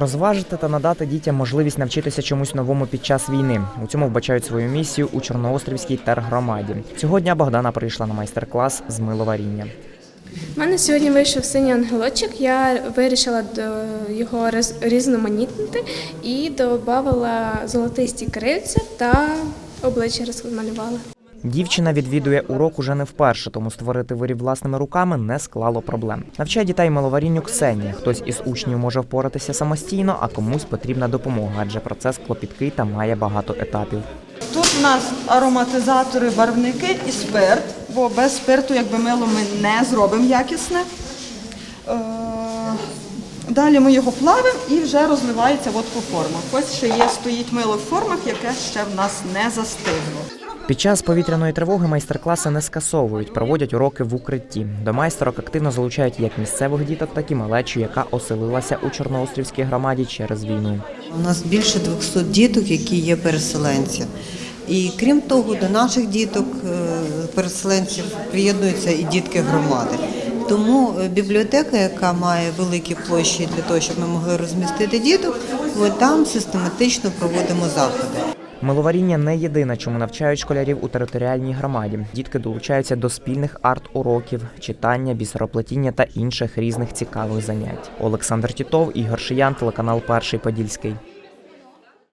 Розважити та надати дітям можливість навчитися чомусь новому під час війни. У цьому вбачають свою місію у Чорноострівській тергромаді. Цього дня Богдана прийшла на майстер-клас з миловаріння. У мене сьогодні вийшов синій ангелочок. Я вирішила його різноманітнити і додавала золотисті крильця та обличчя розмалювала. Дівчина відвідує урок уже не вперше, тому створити виріб власними руками не склало проблем. Навчає дітей миловарінню Ксенія. Хтось із учнів може впоратися самостійно, а комусь потрібна допомога, адже процес клопіткий та має багато етапів. Тут у нас ароматизатори, барвники і спирт, бо без спирту, якби мило, ми не зробимо якісне. Е, Далі ми його плавимо і вже розливається от по формах. Ось ще є, стоїть мило в формах, яке ще в нас не застигло. Під час повітряної тривоги майстер-класи не скасовують, проводять уроки в укритті. До майстерок активно залучають як місцевих діток, так і малечу, яка оселилася у Чорноострівській громаді через війну. У нас більше 200 діток, які є переселенці. І крім того, до наших діток, е, переселенців, приєднуються і дітки громади. Тому е, бібліотека, яка має великі площі для того, щоб ми могли розмістити діток, от там систематично проводимо заходи. Миловаріння не єдине, чому навчають школярів у територіальній громаді. Дітки долучаються до спільних арт-уроків, читання, бісероплетіння та інших різних цікавих занять. Олександр Тітов, Ігор Шиян, телеканал Перший Подільський.